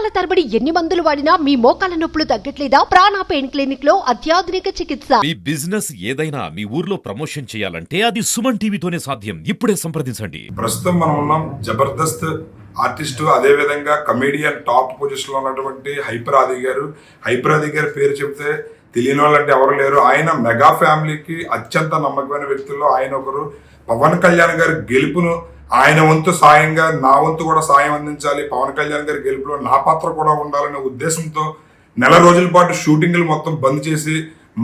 నెలల తరబడి ఎన్ని మందులు వాడినా మీ మోకాల నొప్పులు తగ్గట్లేదా? ప్రాణ పెయిన్ క్లినిక్లో అత్యాధునిక చికిత్స. మీ బిజినెస్ ఏదైనా మీ ఊర్లో ప్రమోషన్ చేయాలంటే అది సుమన్ టీవీతోనే సాధ్యం. ఇప్పుడే సంప్రదించండి. ప్రస్తుతం మనం ఉన్నాం జబర్దస్త్ ఆర్టిస్టు అదే విధంగా కమేడియన్ టాప్ పొజిషన్లో ఉన్నటువంటి హైపర్ ఆది గారు. హైపర్ ఆది గారి పేరు చెప్తే తెలియని వాళ్ళంటే ఎవరు లేరు. ఆయన మెగా ఫ్యామిలీకి అత్యంత నమ్మకమైన వ్యక్తుల్లో ఆయన ఒకరు. పవన్ కళ్యాణ్ గారి గెలుపును ఆయన వంతు సాయంగా నా వంతు కూడా సాయం అందించాలి. పవన్ కళ్యాణ్ గారి గెలుపులో నా పాత్ర కూడా ఉండాలనే ఉద్దేశంతో నెల రోజుల పాటు షూటింగ్లు మొత్తం బంద్ చేసి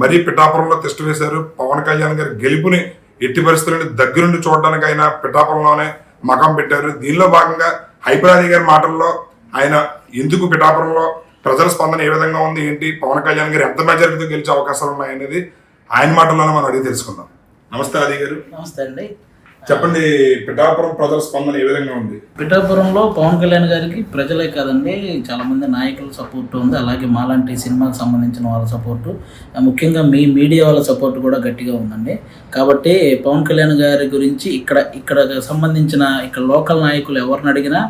మరీ పిఠాపురంలో తిష్ట వేశారు. పవన్ కళ్యాణ్ గారి గెలుపుని ఎట్టి పరిస్థితులను దగ్గరుండి చూడడానికి ఆయన పిఠాపురంలోనే మకం పెట్టారు. దీనిలో భాగంగా హైపరాజీ గారి మాటల్లో ఆయన ఎందుకు పిఠాపురంలో ప్రజల స్పందన ఏ విధంగా ఉంది ఏంటి పవన్ కళ్యాణ్ గారు ఎంత మెజారిటీతో గెలిచే అవకాశాలు ఉన్నాయనేది ఆయన మాటల్లోనే మనం అడిగి తెలుసుకుందాం. నమస్తే ఆది గారు. నమస్తే అండి. చెప్పండి పిఠాపురం ప్రజల స్పందన ఏ విధంగా ఉంది? పిఠాపురంలో పవన్ కళ్యాణ్ గారికి ప్రజలే కాదండి చాలా మంది నాయకుల సపోర్ట్ ఉంది అలాగే మాలాంటి సినిమాకి సంబంధించిన వాళ్ళ సపోర్టు ముఖ్యంగా మీ మీడియా వాళ్ళ సపోర్ట్ కూడా గట్టిగా ఉందండి. కాబట్టి పవన్ కళ్యాణ్ గారి గురించి ఇక్కడ ఇక్కడ సంబంధించిన ఇక్కడ లోకల్ నాయకులు ఎవరిని అడిగినా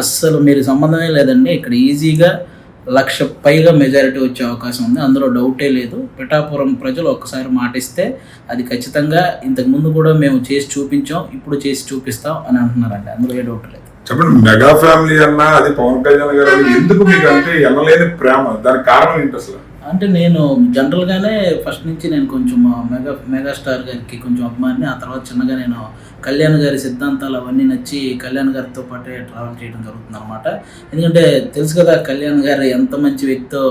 అస్సలు మీరు సంబంధమే లేదండి ఇక్కడ ఈజీగా లక్ష పైగా మెజారిటీ వచ్చే అవకాశం ఉంది. అందులో డౌటే లేదు. పిఠాపురం ప్రజలు ఒక్కసారి మాటిస్తే అది ఖచ్చితంగా ఇంతకుముందు కూడా మేము చేసి చూపించాం ఇప్పుడు చేసి చూపిస్తాం అని అంటున్నారండి. అందులో ఏ డౌట్ లేదు. చెప్పండి మెగా ఫ్యామిలీ అన్నా అది పవన్ కళ్యాణ్ గారు ఎందుకు మీకు అంటే ఎనలేని ప్రేమ? దానికి కారణం ఏంటి అసలు? అంటే నేను జనరల్గానే ఫస్ట్ నుంచి నేను కొంచెం మెగా మెగాస్టార్ గారికి కొంచెం అభిమాని ఆ తర్వాత చిన్నగా నేను కళ్యాణ్ గారి సిద్ధాంతాలు అవన్నీ నచ్చి కళ్యాణ్ గారితో పాటే ట్రావెల్ చేయడం జరుగుతుంది అనమాట ఎందుకంటే తెలుసు కదా కళ్యాణ్ గారు ఎంత మంచి వ్యక్తో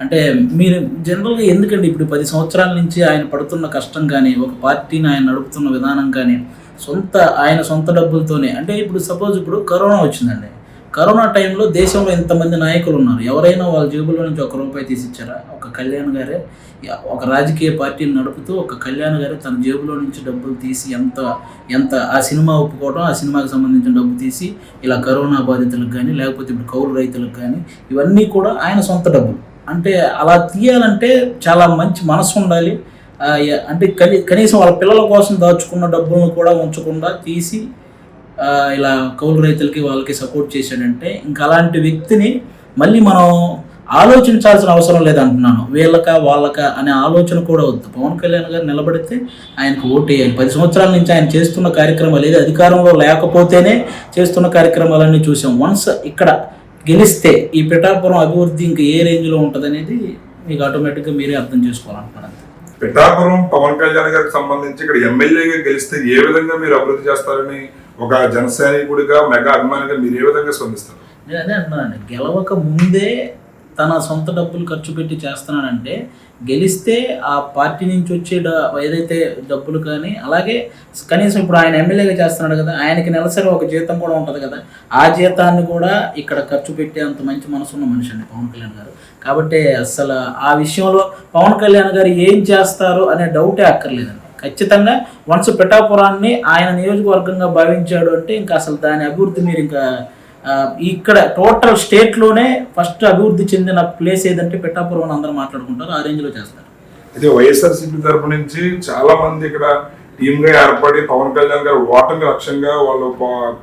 అంటే మీరు జనరల్గా ఎందుకండి ఇప్పుడు పది సంవత్సరాల నుంచి ఆయన పడుతున్న కష్టం కానీ ఒక పార్టీని ఆయన నడుపుతున్న విధానం కానీ సొంత ఆయన సొంత డబ్బులతోనే అంటే ఇప్పుడు సపోజ్ ఇప్పుడు కరోనా వచ్చిందండి. కరోనా టైంలో దేశంలో ఎంతమంది నాయకులు ఉన్నారు. ఎవరైనా వాళ్ళ జేబులో నుంచి ఒక రూపాయి తీసిచ్చారా? ఒక కళ్యాణ్ గారే ఒక రాజకీయ పార్టీని నడుపుతూ ఒక కళ్యాణ్ గారే తన జేబులో నుంచి డబ్బులు తీసి ఎంత ఎంత ఆ సినిమా ఒప్పుకోవడం ఆ సినిమాకి సంబంధించిన డబ్బు తీసి ఇలా కరోనా బాధితులకు కానీ లేకపోతే ఇప్పుడు కౌలు రైతులకు కానీ ఇవన్నీ కూడా ఆయన సొంత డబ్బులు. అంటే అలా తీయాలంటే చాలా మంచి మనసు ఉండాలి. అంటే కనీ కనీసం వాళ్ళ పిల్లల కోసం దాచుకున్న డబ్బులను కూడా ఉంచకుండా తీసి ఇలా కౌలు రైతులకి వాళ్ళకి సపోర్ట్ చేశాడంటే ఇంకా అలాంటి వ్యక్తిని మళ్ళీ మనం ఆలోచించాల్సిన అవసరం లేదంటున్నాను. వీళ్ళక వాళ్ళక అనే ఆలోచన కూడా వద్దు. పవన్ కళ్యాణ్ గారు నిలబడితే ఆయనకు ఓటు వేయాలి. పది సంవత్సరాల నుంచి ఆయన చేస్తున్న కార్యక్రమాలు ఏది అధికారంలో లేకపోతేనే చేస్తున్న కార్యక్రమాలన్నీ చూసాం. వన్స్ ఇక్కడ గెలిస్తే ఈ పిఠాపురం అభివృద్ధి ఇంకా ఏ రేంజ్లో ఉంటుంది అనేది మీకు ఆటోమేటిక్గా మీరే అర్థం చేసుకోవాలంటున్నాను పిఠాపురం పవన్ కళ్యాణ్ గారికి సంబంధించి ఇక్కడ ఎమ్మెల్యేగా గెలిస్తే ఏ విధంగా మీరు అభివృద్ధి చేస్తారని ఒక జన సైనికుడిగా మెగా అభిమానిగా మీరు ఏ విధంగా స్పందిస్తారు? నేను అదే అంటున్నానండి. గెలవక ముందే తన సొంత డబ్బులు ఖర్చు పెట్టి చేస్తున్నానంటే గెలిస్తే ఆ పార్టీ నుంచి వచ్చే ఏదైతే డబ్బులు కానీ అలాగే కనీసం ఇప్పుడు ఆయన ఎమ్మెల్యేగా చేస్తున్నాడు కదా ఆయనకి నెలసరి ఒక జీతం కూడా ఉంటుంది కదా ఆ జీతాన్ని కూడా ఇక్కడ ఖర్చు పెట్టే అంత మంచి మనసున్న మనిషి అండి పవన్ కళ్యాణ్ గారు. కాబట్టి అసలు ఆ విషయంలో పవన్ కళ్యాణ్ గారు ఏం చేస్తారు అనే డౌటే అక్కర్లేదండి. ఖచ్చితంగా వన్స్ పిఠాపురాన్ని ఆయన నియోజకవర్గంగా భావించాడు అంటే ఇంకా అసలు దాని అభివృద్ధి మీరు ఇంకా ఇక్కడ టోటల్ స్టేట్లోనే ఫస్ట్ అభివృద్ధి చెందిన ప్లేస్ ఏదంటే పిఠాపురం అని అందరూ మాట్లాడుకుంటారు ఆ రేంజ్లో చేస్తారు. అయితే వైఎస్ఆర్సీపీ తరపు నుంచి చాలా మంది ఇక్కడ టీమ్గా ఏర్పడి పవన్ కళ్యాణ్ గారు ఓటమి లక్ష్యంగా వాళ్ళు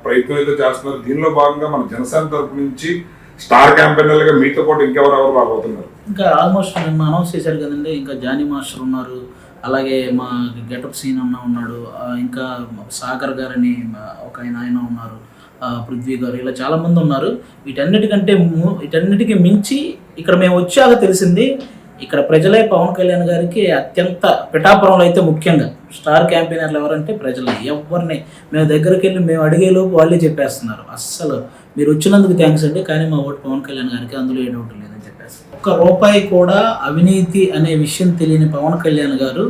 ప్రయత్నం అయితే చేస్తున్నారు. దీనిలో భాగంగా మన జనసేన తరపు నుంచి స్టార్ క్యాంపెయినర్గా మీతో పాటు ఇంకెవరెవరు రాబోతున్నారు? ఇంకా ఆల్మోస్ట్ నిన్న అనౌన్స్ చేశారు కదండి ఇంకా జానీ మాస్టర్ ఉన్నారు అలాగే మా గెటప్ సీన్ అన్న ఉన్నాడు ఇంకా సాగర్ గారని ఒక ఆయన ఆయన ఉన్నారు పృథ్వీ గారు ఇలా చాలామంది ఉన్నారు. వీటన్నిటికంటే ము- వీటన్నిటికీ మించి ఇక్కడ మేము వచ్చాక తెలిసింది ఇక్కడ ప్రజలే పవన్ కళ్యాణ్ గారికి అత్యంత పిఠాపురంలో అయితే ముఖ్యంగా. స్టార్ క్యాంపెయినర్లు ఎవరంటే ప్రజలే ఎవరిని? మేము దగ్గరికి వెళ్ళి మేము అడిగేలోపు వాళ్ళే చెప్పేస్తున్నారు. అస్సలు మీరు వచ్చినందుకు థ్యాంక్స్ అండి కానీ మా ఓటు పవన్ కళ్యాణ్ గారికి అందులో ఏ డౌట్ లేదు. ఒక్క రూపాయి కూడా అవినీతి అనే విషయం తెలియని పవన్ కళ్యాణ్ గారు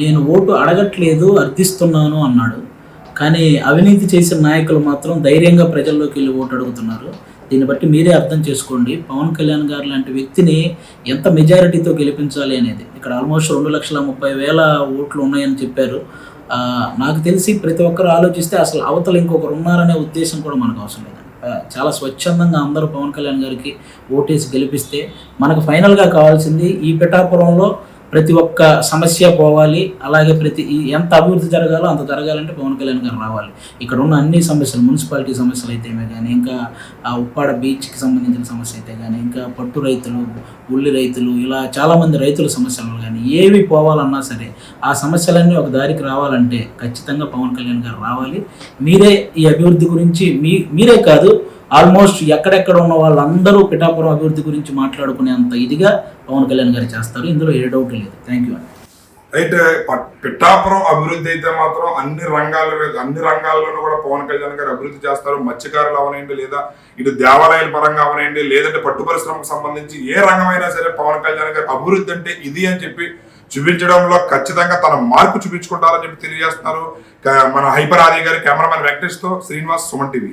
నేను ఓటు అడగట్లేదు అర్థిస్తున్నాను అన్నాడు. కానీ అవినీతి చేసిన నాయకులు మాత్రం ధైర్యంగా ప్రజల్లోకి వెళ్ళి ఓటు అడుగుతున్నారు. దీన్ని బట్టి మీరే అర్థం చేసుకోండి పవన్ కళ్యాణ్ గారు లాంటి వ్యక్తిని ఎంత మెజారిటీతో గెలిపించాలి అనేది. ఇక్కడ ఆల్మోస్ట్ రెండు లక్షల ముప్పై వేల ఓట్లు ఉన్నాయని చెప్పారు. నాకు తెలిసి ప్రతి ఒక్కరు ఆలోచిస్తే అసలు అవతల ఇంకొకరు ఉన్నారనే ఉద్దేశం కూడా మనకు అవసరం లేదు. చాలా స్వచ్ఛందంగా అందరూ పవన్ కళ్యాణ్ గారికి ఓటేసి గెలిపిస్తే మనకు ఫైనల్గా కావాల్సింది ఈ పిఠాపురంలో ప్రతి ఒక్క సమస్య పోవాలి అలాగే ప్రతి ఎంత అభివృద్ధి జరగాలో అంత జరగాలంటే పవన్ కళ్యాణ్ గారు రావాలి. ఇక్కడ ఉన్న అన్ని సమస్యలు మున్సిపాలిటీ సమస్యలు అయితేమే కానీ ఇంకా ఆ ఉప్పాడ బీచ్కి సంబంధించిన సమస్య అయితే కానీ ఇంకా పట్టు రైతులు ఉల్లి రైతులు ఇలా చాలామంది రైతుల సమస్యలు కానీ ఏవి పోవాలన్నా సరే ఆ సమస్యలన్నీ ఒక దారికి రావాలంటే ఖచ్చితంగా పవన్ కళ్యాణ్ గారు రావాలి. మీరే ఈ అభివృద్ధి గురించి మీ మీరే కాదు ఆల్మోస్ట్ ఎక్కడెక్కడ ఉన్న వాళ్ళందరూ పిఠాపురం అభివృద్ధి గురించి మాట్లాడుకునేంత ఇదిగా పవన్ కళ్యాణ్ గారు చేస్తారు. ఇందులో ఏ డౌట్ లేదు. థ్యాంక్ యూ అండి అయితే పిఠాపురం అభివృద్ధి అయితే మాత్రం అన్ని రంగాల అన్ని రంగాల్లోనూ కూడా పవన్ కళ్యాణ్ గారు అభివృద్ధి చేస్తారు. మత్స్యకారులు అవనండి లేదా ఇటు దేవాలయాల పరంగా అవనండి లేదంటే పట్టు పరిశ్రమకు సంబంధించి ఏ రంగమైనా సరే పవన్ కళ్యాణ్ గారు అభివృద్ధి అంటే ఇది అని చెప్పి చూపించడంలో ఖచ్చితంగా తన మార్పు చూపించుకుంటారని చెప్పి తెలియజేస్తున్నారు. మన హైపర్ ఆది గారు కెమెరామెన్ వెంకటేష్తో శ్రీనివాస్ సుమన్ టీవీ.